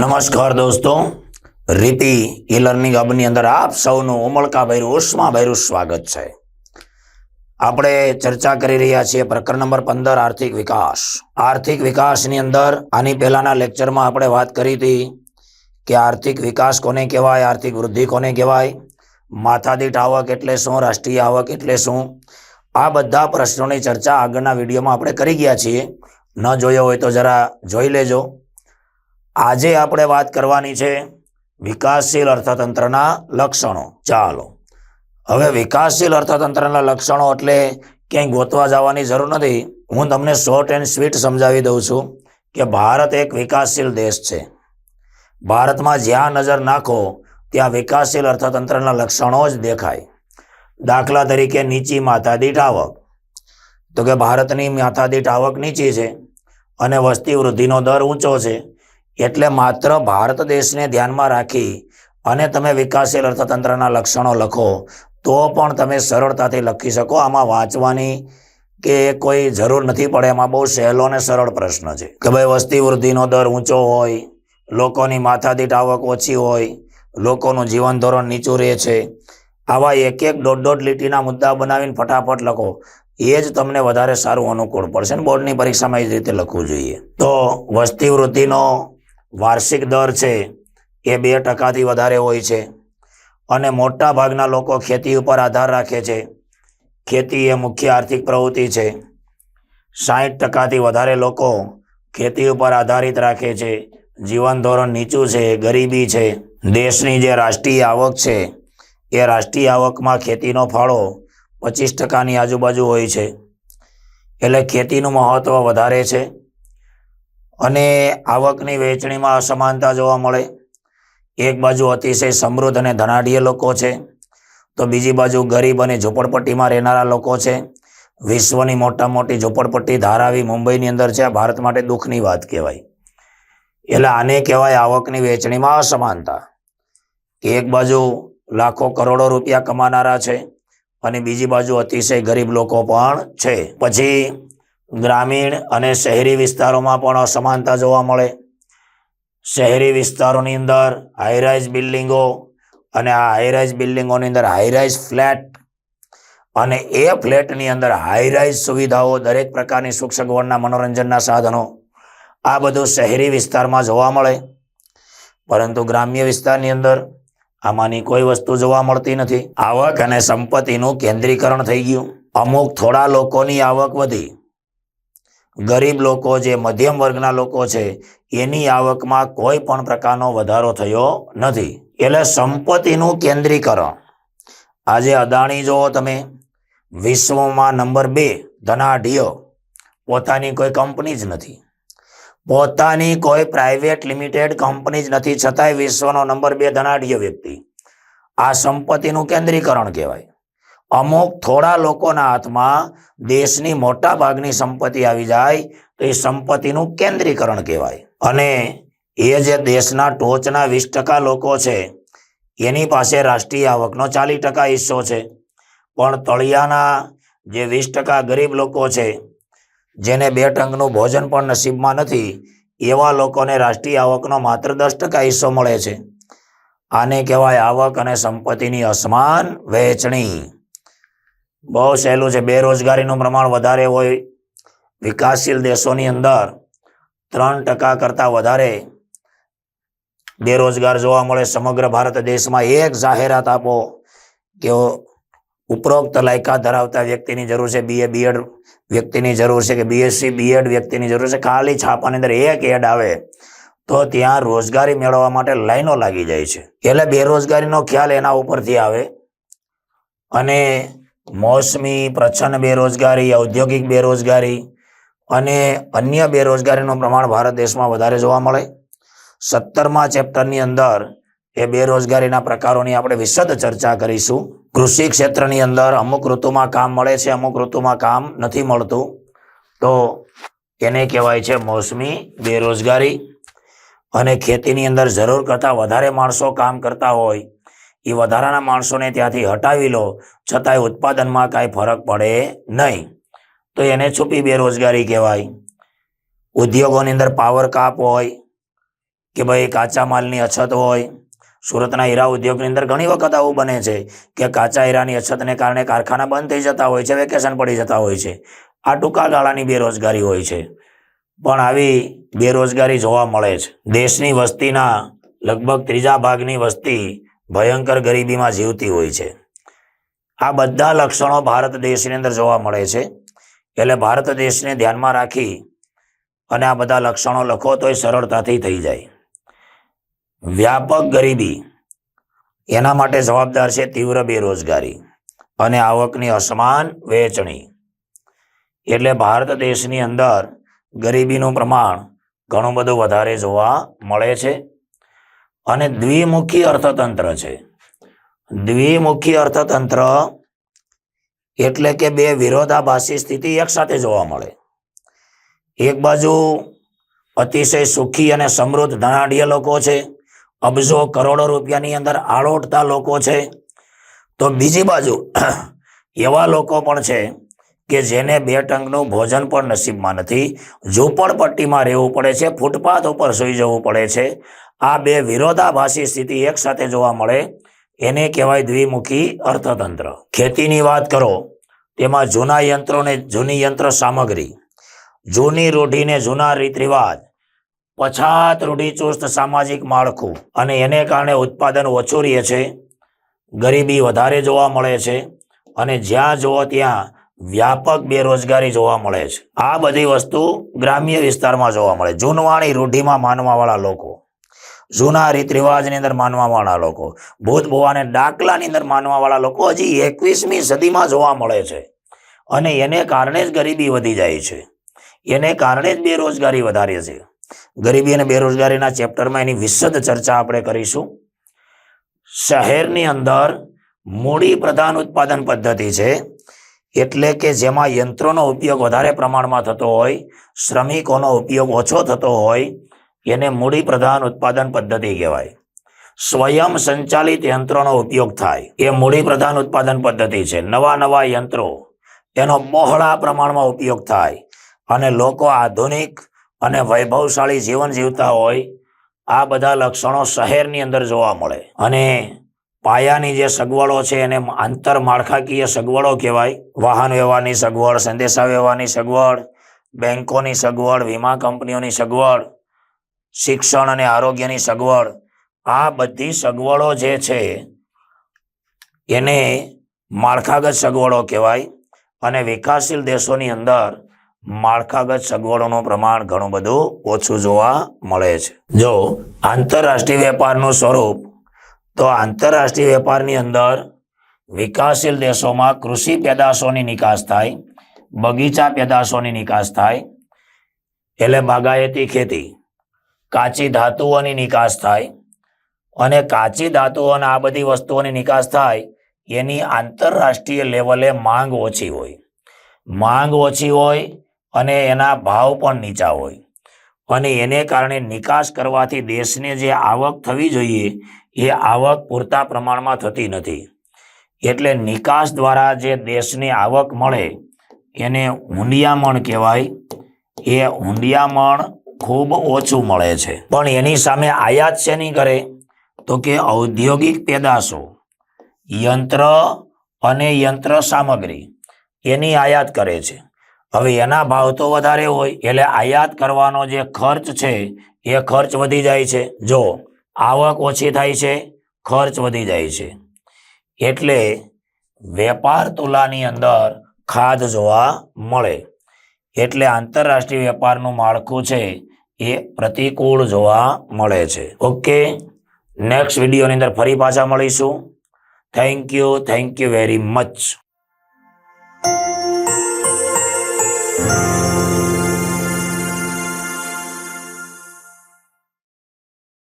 નમસ્કાર દોસ્તો રીપી e learning હબની અંદર આપ સૌનું ઉમળકાભર્યું, ઉષ્માભર્યું સ્વાગત છે. આપણે ચર્ચા કરી રહ્યા છીએ પ્રકરણ નંબર પંદર, આર્થિક વિકાસ. આર્થિક વિકાસની અંદર આની પહેલાના લેક્ચરમાં આપણે વાત કરી હતી કે આર્થિક વિકાસ કોને કહેવાય, આર્થિક વૃદ્ધિ કોને કહેવાય, માથાદીઠ આવક એટલે શું, રાષ્ટ્રીય આવક એટલે શું? આ બધા પ્રશ્નોની ચર્ચા આગળના વિડીયોમાં આપણે કરી ગયા છીએ. ન જોયો હોય તો જરા જોઈ લેજો. આજે આપણે વાત કરવાની છે વિકાસશીલ અર્થતંત્રના લક્ષણો. ચાલો. હવે વિકાસશીલ અર્થતંત્રના લક્ષણો એટલે ક્યાંય ગોતવા જવાની જરૂર નથી. હું તમને શોર્ટ એન્ડ સ્વીટ સમજાવી દઉં છું કે ભારત એક વિકાસશીલ દેશ છે. ભારતમાં જ્યાં નજર નાખો, ત્યાં વિકાસશીલ અર્થતંત્રના લક્ષણો જ દેખાય. દાખલા તરીકે નીચી માથાદીઠ આવક. તો કે ભારતની માથાદીઠ આવક નીચી છે અને વસ્તી વૃદ્ધિનો દર ઊંચો છે. એટલે માત્ર ભારત દેશને ધ્યાનમાં રાખી અને તમે વિકાસશીલ અર્થતંત્રના લક્ષણો લખો, તો પણ તમે સરળતાથી લખી શકો. આમાં વાંચવાની કે કોઈ જરૂર નથી પડે, એમાં બહુ સહેલો અને સરળ પ્રશ્ન છે. કે ભાઈ વસ્તી વૃદ્ધિનો દર ઊંચો હોય, લોકોની માથાદીઠ આવક ઓછી હોય, લોકોનું જીવન ધોરણ નીચું રહે છે, આવા એક એક દોઢ દોઢ લીટીના મુદ્દા બનાવીને ફટાફટ લખો. એ જ તમને વધારે સારું અનુકૂળ પડશે ને બોર્ડની પરીક્ષામાં એ રીતે લખવું જોઈએ. તો વસ્તી વૃદ્ધિનો વાર્ષિક દર છે એ બે ટકાથી વધારે હોય છે. અને મોટા ભાગના લોકો ખેતી ઉપર આધાર રાખે છે. ખેતી એ મુખ્ય આર્થિક પ્રવૃત્તિ છે. સાહીઠ ટકાથી વધારે લોકો ખેતી ઉપર આધારિત રાખે છે. જીવન ધોરણ નીચું છે, ગરીબી છે. દેશની જે રાષ્ટ્રીય આવક છે, એ રાષ્ટ્રીય આવકમાં ખેતીનો ફાળો પચીસ ટકાની આજુબાજુ હોય છે. એટલે ખેતીનું મહત્ત્વ વધારે છે. અને આવકની વહેંચણીમાં અસમાનતા જોવા મળે. એક બાજુ અતિશય સમૃદ્ધ અને ધનાઢ્ય લોકો છે, તો બીજી બાજુ ગરીબ અને ઝૂંપડપટ્ટીમાં રહેનારા લોકો છે. વિશ્વની મોટા મોટી ઝૂંપડપટ્ટી ધારાવી મુંબઈની અંદર છે, આ ભારત માટે દુઃખની વાત કહેવાય. એટલે આને કહેવાય આવકની વહેંચણીમાં અસમાનતા. કે એક બાજુ લાખો કરોડો રૂપિયા કમાનારા છે અને બીજી બાજુ અતિશય ગરીબ લોકો પણ છે. પછી ગ્રામીણ અને શહેરી વિસ્તારોમાં પણ અસમાનતા જોવા મળે. શહેરી વિસ્તારોની અંદર હાઈરાઇઝ બિલ્ડિંગો અને આ હાઈરાઇઝ બિલ્ડિંગોની અંદર હાઈરાઇઝ ફ્લેટ અને એ ફ્લેટની અંદર હાઈરાઇઝ સુવિધાઓ દરેક પ્રકારની સુખ સગવડના મનોરંજનના સાધનો આ બધું શહેરી વિસ્તારમાં જોવા મળે. પરંતુ ગ્રામ્ય વિસ્તારની અંદર આમાંની કોઈ વસ્તુ જોવા મળતી નથી. આવક અને સંપત્તિનું કેન્દ્રીકરણ થઈ ગયું. અમુક થોડા લોકોની આવક વધી. ગરીબ લોકો જે મધ્યમ વર્ગના લોકો છે, એની આવકમાં કોઈ પણ પ્રકારનો વધારો થયો નથી. એટલે સંપત્તિનું કેન્દ્રીકરણ. આજે અદાણી જુઓ તમે, વિશ્વમાં નંબર બે ધનાઢ્ય, પોતાની કોઈ કંપની જ નથી. પોતાની કોઈ પ્રાઇવેટ લિમિટેડ કંપની જ નથી, છતાંય વિશ્વનો નંબર બે ધનાઢ્ય વ્યક્તિ. આ સંપત્તિનું કેન્દ્રીકરણ કહેવાય. અમુક થોડા લોકોના હાથમાં દેશની મોટા ભાગની સંપત્તિ આવી જાય, તો એ સંપત્તિનું કેન્દ્રીકરણ કહેવાય. અને એ જે દેશના ટોચના વીસ ટકા લોકો છે, એની પાસે રાષ્ટ્રીય આવકનો ચાલીસ ટકા હિસ્સો છે. પણ તળિયાના જે વીસ ટકા ગરીબ લોકો છે, જેને બે ટંગનું ભોજન પણ નસીબમાં નથી, એવા લોકોને રાષ્ટ્રીય આવકનો માત્ર દસ ટકા હિસ્સો મળે છે. આને કહેવાય આવક અને સંપત્તિની અસમાન વહેંચણી. બહુ સહેલું છે. બેરોજગારીનું પ્રમાણ વધારે હોય, વિકાસશીલ દેશોની અંદર ત્રણ ટકા કરતાં વધારે બેરોજગાર જોવા મળે. સમગ્ર ભારત દેશમાં એક જાહેરાત આપો કે ઉપરોક્ત લાયકાત ધરાવતા વ્યક્તિની જરૂર છે. બીએ બીએડ વ્યક્તિની જરૂર છે કે બીએસસી બીએડ વ્યક્તિની જરૂર છે. ખાલી છાપાની અંદર એક એડ આવે તો ત્યાં રોજગારી મેળવવા માટે લાઈનો લાગી જાય છે. એટલે બેરોજગારીનો ખ્યાલ એના ઉપરથી આવે અને મોસમી પ્રચ્છન્ન બેરોજગારી, ઔદ્યોગિક બેરોજગારી અને અન્ય બેરોજગારીનું પ્રમાણ ભારત દેશમાં વધારે જોવા મળે. સત્તરમા ચેપ્ટરની અંદર એ બેરોજગારીના પ્રકારોની આપણે વિશદ ચર્ચા કરીશું. કૃષિ ક્ષેત્રની અંદર અમુક ઋતુમાં કામ મળે છે, અમુક ઋતુમાં કામ નથી મળતું. તો એને કહેવાય છે મોસમી બેરોજગારી. અને ખેતીની અંદર જરૂર કરતાં વધારે માણસો કામ કરતા હોય એ વધારાના માણસોને ત્યાંથી હટાવી લો, છતાંય ઉત્પાદનમાં કાંઈ ફરક પડે નહીં. તો એને છુપી બેરોજગારી કહેવાય. ઉદ્યોગોની અંદર પાવર કાપ હોય, કે ભાઈ કાચા માલની અછત હોય. સુરતના હીરા ઉદ્યોગની અંદર ઘણી વખત આવું બને છે કે કાચા હીરાની અછતને કારણે કારખાના બંધ થઈ જતા હોય છે, વેકેશન પડી જતા હોય છે. આ ટૂંકા ગાળાની બેરોજગારી હોય છે. પણ આવી બેરોજગારી જોવા મળે છે. દેશની વસ્તીના લગભગ ત્રીજા ભાગની વસ્તી ભયંકર ગરીબીમાં જીવતી હોય છે. આ બધા લક્ષણો ભારત દેશની અંદર જોવા મળે છે. એટલે ભારત દેશને ધ્યાનમાં રાખી અને આ બધા લક્ષણો લખો તો એ સરળતાથી થઈ જાય. વ્યાપક ગરીબી એના માટે જવાબદાર છે તીવ્ર બેરોજગારી અને આવકની અસમાન વહેંચણી. એટલે ભારત દેશની અંદર ગરીબીનું પ્રમાણ ઘણું બધું વધારે જોવા મળે છે. અને દ્વિમુખી અર્થતંત્ર છે. દ્વિમુખી અર્થતંત્ર એટલે કે બે વિરોધાભાસી સ્થિતિ એક સાથે જોવા મળે. એક બાજુ અતિશય સુખી અને સમૃદ્ધ ધનાઢ્ય લોકો છે. અબજો કરોડો રૂપિયાની અંદર આળોટતા લોકો છે. તો બીજી બાજુ એવા લોકો પણ છે કે જેને બે ટંકનું ભોજન પણ નસીબમાં નથી, ઝૂંપડપટ્ટીમાં રહેવું પડે છે, ફૂટપાથ ઉપર સૂઈ જવું પડે છે. આ બે વિરોધાભાસી સ્થિતિ એક સાથે જોવા મળે, એને કહેવાય દ્વિમુખી અર્થતંત્ર. ખેતીની વાત કરો, તેમાં જૂના યંત્રોને જૂની યંત્ર સામગ્રી, જૂની રૂઢીને જૂના રીત રિવાજ પછાત રૂઢિચુસ્ત સામાજિક માળખું અને એને કારણે ઉત્પાદન ઓછું રહે છે, ગરીબી વધારે જોવા મળે છે અને જ્યાં જુઓ ત્યાં વ્યાપક બેરોજગારી જોવા મળે છે. આ બધી વસ્તુ ગ્રામ્ય વિસ્તારમાં જોવા મળે. જૂનવાણી રૂઢિમાં માનવાવાળા લોકો, જૂના રીત રિવાજની અંદર માનવાવાળા લોકો ભૂત ભુવાને ડાકલાની અંદર માનવાવાળા લોકો હજી એકવીસમી સદીમાં જોવા મળે છે. અને એને કારણે જ ગરીબી વધી જાય છે. એને કારણે જ બેરોજગારી વધારે છે. ગરીબી અને બેરોજગારીના ચેપ્ટરમાં એની વિશદ ચર્ચા આપણે કરીશું. શહેરની અંદર મૂડી પ્રધાન ઉત્પાદન પદ્ધતિ છે. એટલે કે જેમાં યંત્રોનો ઉપયોગ વધારે પ્રમાણમાં થતો હોય, શ્રમિકોનો ઉપયોગ ઓછો થતો હોય, એને મૂડી પ્રધાન ઉત્પાદન પદ્ધતિ કહેવાય. સ્વયં સંચાલિત યંત્રોનો ઉપયોગ થાય, એ મૂડી પ્રધાન ઉત્પાદન પદ્ધતિ છે. નવા નવા યંત્રો, એનો બહોળા પ્રમાણમાં ઉપયોગ થાય અને લોકો આધુનિક અને વૈભવશાળી જીવન જીવતા હોય, આ બધા લક્ષણો શહેરની અંદર જોવા મળે. અને પાયાની જે સગવડો છે એને આંતર માળખાકીય સગવડો કહેવાય. વાહન વ્યવહારની સગવડ સંદેશા વ્યવહારની સગવડ, બેંકોની સગવડ, વીમા કંપનીઓની સગવડ, શિક્ષણ અને આરોગ્યની સગવડ. આ બધી સગવડો જે છે એને માળખાગત સગવડો કહેવાય અને વિકાસશીલ દેશોની અંદર માળખાગત સગવડોનું પ્રમાણ ઘણું બધું ઓછું જોવા મળે છે. જો આંતરરાષ્ટ્રીય વેપારનું સ્વરૂપ તો આંતરરાષ્ટ્રીય વેપારની અંદર વિકાસશીલ દેશોમાં કૃષિ પેદાશોની નિકાસ થાય, બગીચા પેદાશોની નિકાસ થાય, એટલે બાગાયતી ખેતી, કાચી ધાતુઓની નિકાસ થાય અને કાચી ધાતુઓ અને આ બધી વસ્તુઓની નિકાસ થાય, એની આંતરરાષ્ટ્રીય લેવલે માંગ ઓછી હોય. માંગ ઓછી હોય અને એના ભાવ પણ નીચા હોય. અને એને કારણે નિકાસ કરવાથી દેશને જે આવક થવી જોઈએ એ આવક પૂરતા પ્રમાણમાં થતી નથી. એટલે નિકાસ દ્વારા જે દેશની આવક મળે, એને હુંડિયામણ કહેવાય. એ હુંડિયામણ ખૂબ ઓછું મળે છે. પણ એની સામે આયાત શેની કરે? તો કે ઔદ્યોગિક પેદાશો, યંત્ર અને યંત્ર સામગ્રી એની આયાત કરે છે. હવે એના ભાવ તો વધારે હોય, એટલે આયાત કરવાનો જે ખર્ચ છે, એ ખર્ચ વધી જાય છે. જો આવક ઓછી થાય છે, ખર્ચ વધી જાય છે. એટલે વેપાર તુલાની અંદર ખાધ જોવા મળે. એટલે આંતરરાષ્ટ્રીય વેપારનું માળખું છે, એ પ્રતિકૂળ જોવા મળે છે. ઓકે નેક્સ્ટ વિડીયોની અંદર ફરી પાછા મળીશું. Thank you thank you very much